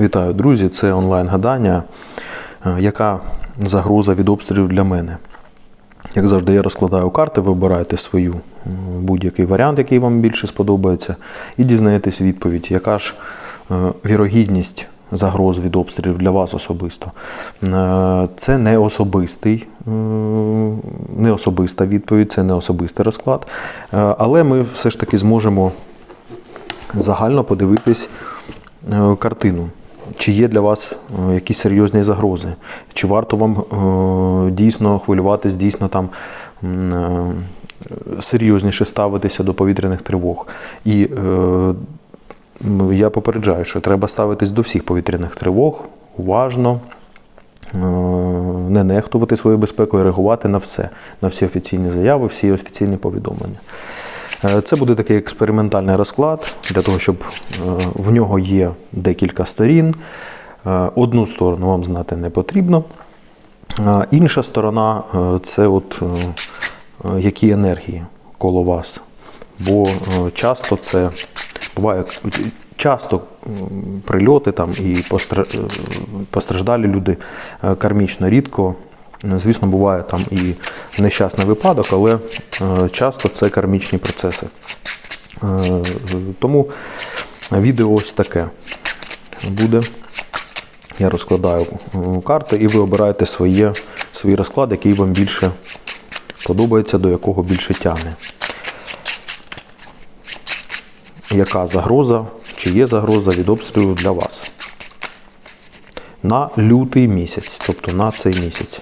Вітаю, друзі! Це онлайн-гадання. Е, Яка загроза від обстрілів для мене? Як завжди, я розкладаю карти, ви обираєте свою будь-який варіант, який вам більше сподобається, і дізнаєтесь відповідь, яка ж е, вірогідність загроз від обстрілів для вас особисто. Е, Це не особистий, не особиста відповідь, це не особистий розклад. Але ми все ж таки зможемо загально подивитись картину. Чи є для вас е, якісь серйозні загрози? Чи варто вам е, дійсно хвилюватись, дійсно там е, серйозніше ставитися до повітряних тривог? І я попереджаю, що треба ставитись до всіх повітряних тривог уважно, не нехтувати своєю безпекою, реагувати на все, на всі офіційні заяви, всі офіційні повідомлення. Е, Це буде такий експериментальний розклад для того, щоб е, в нього є декілька сторін. Е, Одну сторону вам знати не потрібно. Інша сторона це от які енергії коло вас. Бо часто це буває часто прильоти там і постраждалі люди кармічно рідко. Е, Звісно, буває там і нещасний випадок, але е, часто це кармічні процеси. Е, Тому відео ось таке буде. Я розкладаю карти, і ви обираєте своє, свій розклад, який вам більше подобається, до якого більше тягне. Яка загроза, чи є загроза від обстрілу для вас? На лютий місяць, тобто на цей місяць.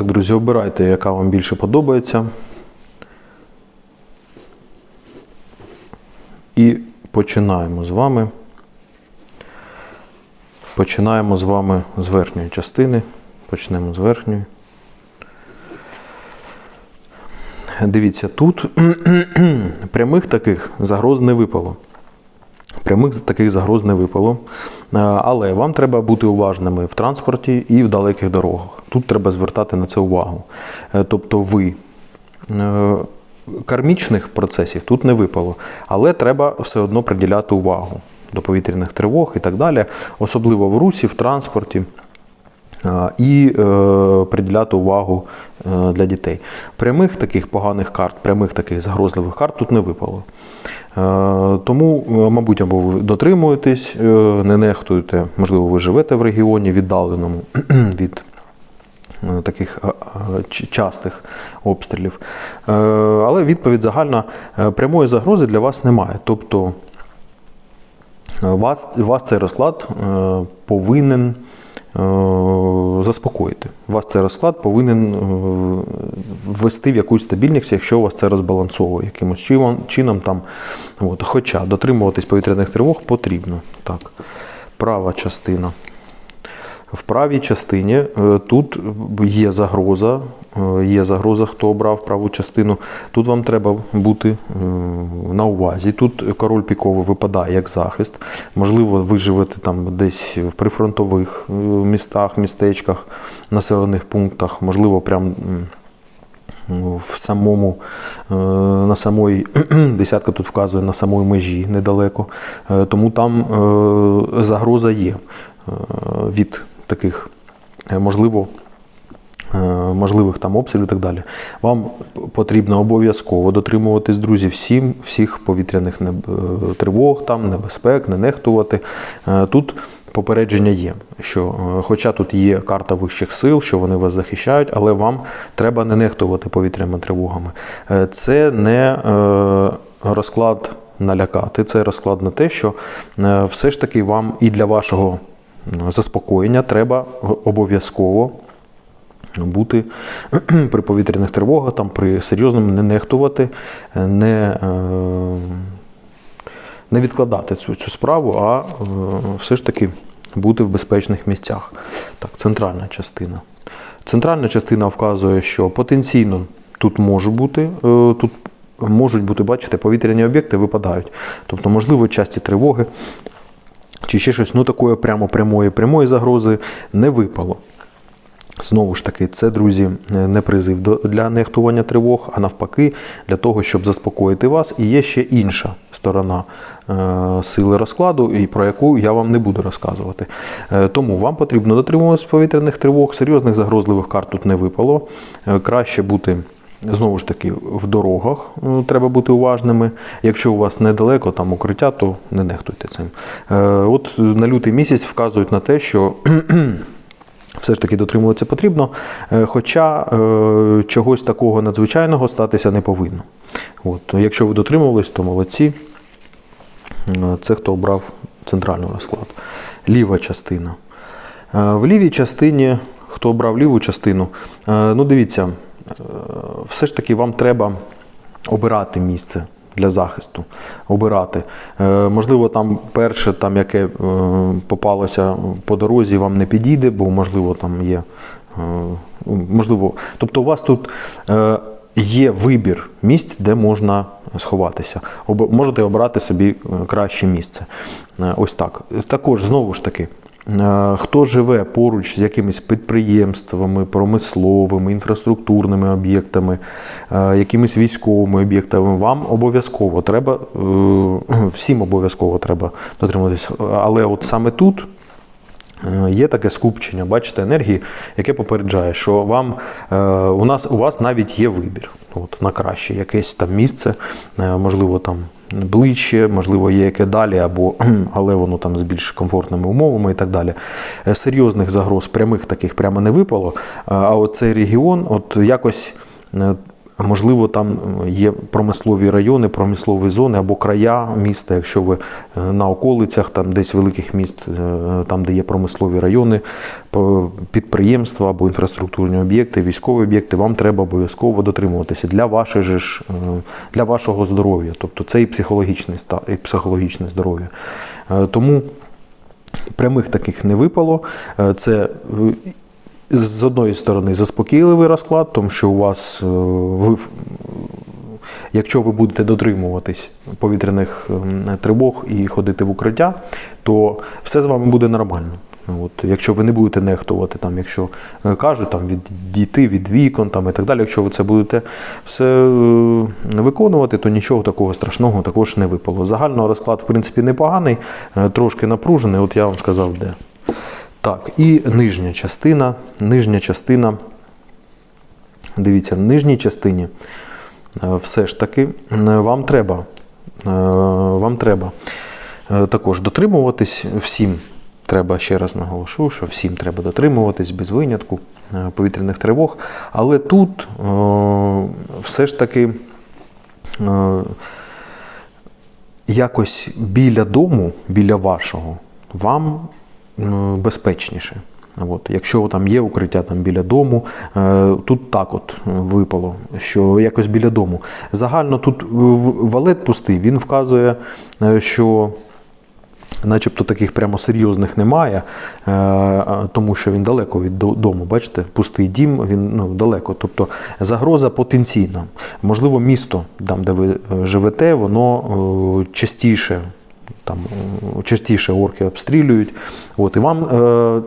Так, друзі, обирайте, яка вам більше подобається. І починаємо з вами. Починаємо з вами з верхньої частини. Почнемо з верхньої. Дивіться, тут прямих таких загроз не випало. Прямих таких загроз не випало. Е, Але вам треба бути уважними в транспорті і в далеких дорогах. Тут треба звертати на це увагу. Е, Тобто ви е, кармічних процесів тут не випало, але треба все одно приділяти увагу до повітряних тривог і так далі, особливо в русі, в транспорті. Е, І приділяти увагу для дітей. Прямих таких поганих карт, прямих таких загрозливих карт тут не випало. Тому, мабуть, або ви дотримуєтесь, не нехтуєте, можливо, ви живете в регіоні віддаленому від таких е, е, частих обстрілів. Е, Але відповідь загальна е, прямої загрози для вас немає. Тобто е, вас, вас цей розклад е, повинен е, заспокоїти. Вас цей розклад повинен е, ввести в якусь стабільність, якщо вас це розбалансовує якимось чином там. От. Хоча дотримуватись повітряних тривог потрібно. Так. Права частина. В правій частині е, тут є загроза, е, є загроза, хто обрав праву частину. Тут вам треба бути е, на увазі. Тут король піковий випадає як захист. Можливо, ви там десь в прифронтових містах, містечках, населених пунктах, можливо, прям. в самому, на самої десятка тут вказує на самої межі недалеко. Тому там загроза є від таких, е, можливо, е, можливих там обстрілів і так далі. Вам потрібно обов'язково дотримуватись, друзі, всім, всіх повітряних е, тривог, там, небезпек, не нехтувати. Тут попередження є, що хоча тут є карта вищих сил, що вони вас захищають, але вам треба не нехтувати повітряними тривогами. Це не розклад налякати, це розклад на те, що все ж таки вам і для вашого заспокоєння треба обов'язково бути при повітряних тривогах, там, при серйозному не нехтувати, не, е, не відкладати цю, цю справу, а е, все ж таки бути в безпечних місцях. Так, центральна частина. Центральна частина вказує, що потенційно тут може бути, е, тут можуть бути, бачите, повітряні об'єкти випадають. Тобто, можливо, часті тривоги чи ще щось, ну такої прямо прямої прямої загрози не випало. Знову ж таки, це, друзі, не призив для нехтування тривог, а навпаки, для того, щоб заспокоїти вас. І є ще інша сторона е, сили розкладу, і про яку я вам не буду розказувати. Е, тому вам потрібно дотримуватися повітряних тривог, серйозних загрозливих карт тут не випало. Е, краще бути. Знову ж таки, в дорогах е, треба бути уважними. Якщо у вас недалеко там укриття, то не нехтуйте цим. Е, От на лютий місяць вказують на те, що все ж таки дотримуватися потрібно, е, хоча е, чогось такого надзвичайного статися не повинно. От, якщо ви дотримувались, то молодці. Це хто обрав центральний розклад. Ліва частина. В лівій частині, хто обрав ліву частину, е, ну дивіться, все ж таки вам треба обирати місце для захисту. Обирати. Е, Можливо, там перше, там, яке е, попалося по дорозі, вам не підійде, бо можливо там є. е, Можливо, тобто у вас тут е, є вибір місць, де можна сховатися. Об- Можете обрати собі е, краще місце. Е, Ось так. Також знову ж таки. Е, Хто живе поруч з якимись підприємствами, промисловими, інфраструктурними об'єктами, е, якимись військовими об'єктами, вам обов'язково треба, е, всім обов'язково треба дотримуватися. Але от саме тут Є таке скупчення, бачите, енергії, яке попереджає, що вам у нас у вас навіть є вибір. От на краще якесь там місце, можливо, там ближче, можливо, є яке далі, або але воно там з більш комфортними умовами і так далі. Е, Серйозних загроз прямих таких прямо не випало. Е, А от цей регіон, от якось. Е, Можливо, там є промислові райони, промислові зони або края міста, якщо ви е, на околицях, там десь великих міст, е, там, де є промислові райони, підприємства або інфраструктурні об'єкти, військові об'єкти, вам треба обов'язково дотримуватися для, вашої ж, е, для вашого здоров'я. Тобто це і психологічне, і психологічне здоров'я. Е, Тому прямих таких не випало. Е, Це е, з одної сторони заспокійливий розклад, тому що у вас е, ви, якщо ви будете дотримуватись повітряних ем, тривог і ходити в укриття, то все з вами буде нормально. От, якщо ви не будете нехтувати, там, якщо е, кажуть там, відійти від вікон там, і так далі, якщо ви це будете все е, виконувати, то нічого такого страшного також не випало. Загально розклад, в принципі, непоганий, трошки напружений, от я вам сказав, де. Так, і нижня частина. Нижня частина. Дивіться, в нижній частині е, все ж таки е, вам треба, е, вам треба також дотримуватись всім. Треба ще раз наголошу, що всім треба дотримуватись без винятку повітряних тривог. Але тут все ж таки якось біля дому, біля вашого, вам безпечніше. От, якщо там є укриття там біля дому, е, тут так от випало, що якось біля дому. Загально тут валет пустий, він вказує, е, що начебто таких прямо серйозних немає, е, тому що він далеко від дому. Бачите, пустий дім, він ну, далеко. Тобто загроза потенційна. Можливо, місто, там, де ви е, живете, воно е, частіше. Там е, частіше орки обстрілюють. От, і вам е,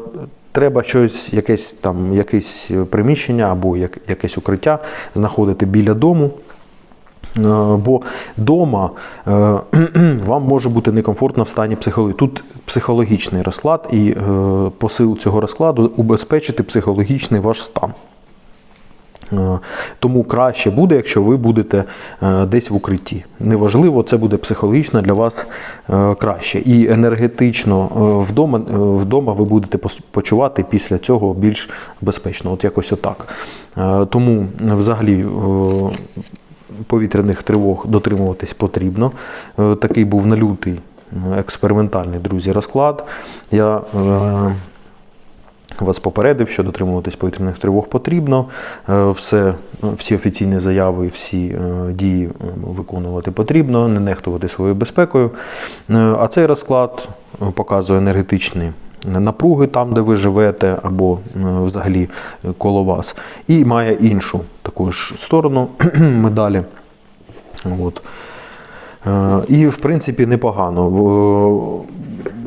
треба щось, якесь там, якесь приміщення або як, якесь укриття знаходити біля дому. Е, Бо вдома вам може бути некомфортно в стані психології. Тут психологічний розклад, і е, по силу цього розкладу убезпечити психологічний ваш стан. Е, Тому краще буде, якщо ви будете е, десь в укритті. Неважливо, це буде психологічно для вас е, краще. І енергетично вдома, вдома ви будете почувати після цього більш безпечно. От якось отак. Тому взагалі. Повітряних тривог дотримуватись потрібно. Такий був на лютий експериментальний друзі розклад. Я вас попередив, що дотримуватись повітряних тривог потрібно. Е, Все, всі офіційні заяви, всі е, дії е, виконувати потрібно, не нехтувати своєю безпекою. Е, А цей розклад е, показує енергетичні напруги там, де ви живете, або е, взагалі е, коло вас, і має іншу таку ж сторону медалі. От. Е, І, в принципі, непогано.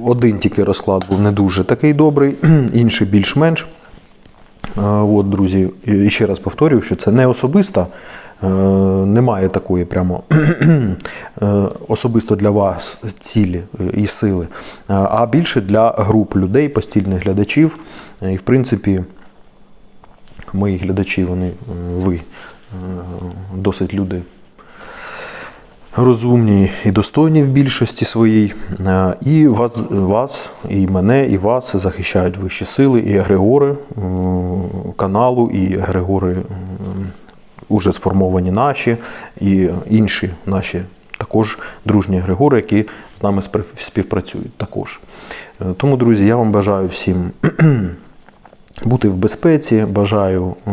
Один тільки розклад був не дуже такий добрий, інший більш-менш. Е, От, друзі, і ще раз повторюю, що це не особиста, е, немає такої прямо е, особисто для вас цілі е, і сили, е, а більше для груп людей, постільних глядачів. Е, І, в принципі, мої глядачі, вони, е, ви, е, досить люди розумні і достойні в більшості своїй. Е, І вас, вас, і мене, і вас захищають вищі сили, і егрегори каналу, і егрегори уже сформовані наші, і інші наші також дружні егрегори, які з нами спів- співпрацюють також. Е, Тому, друзі, я вам бажаю всім бути в безпеці. Бажаю е,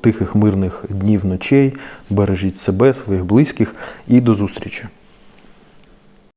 тихих, мирних днів, ночей. Бережіть себе, своїх близьких і до зустрічі.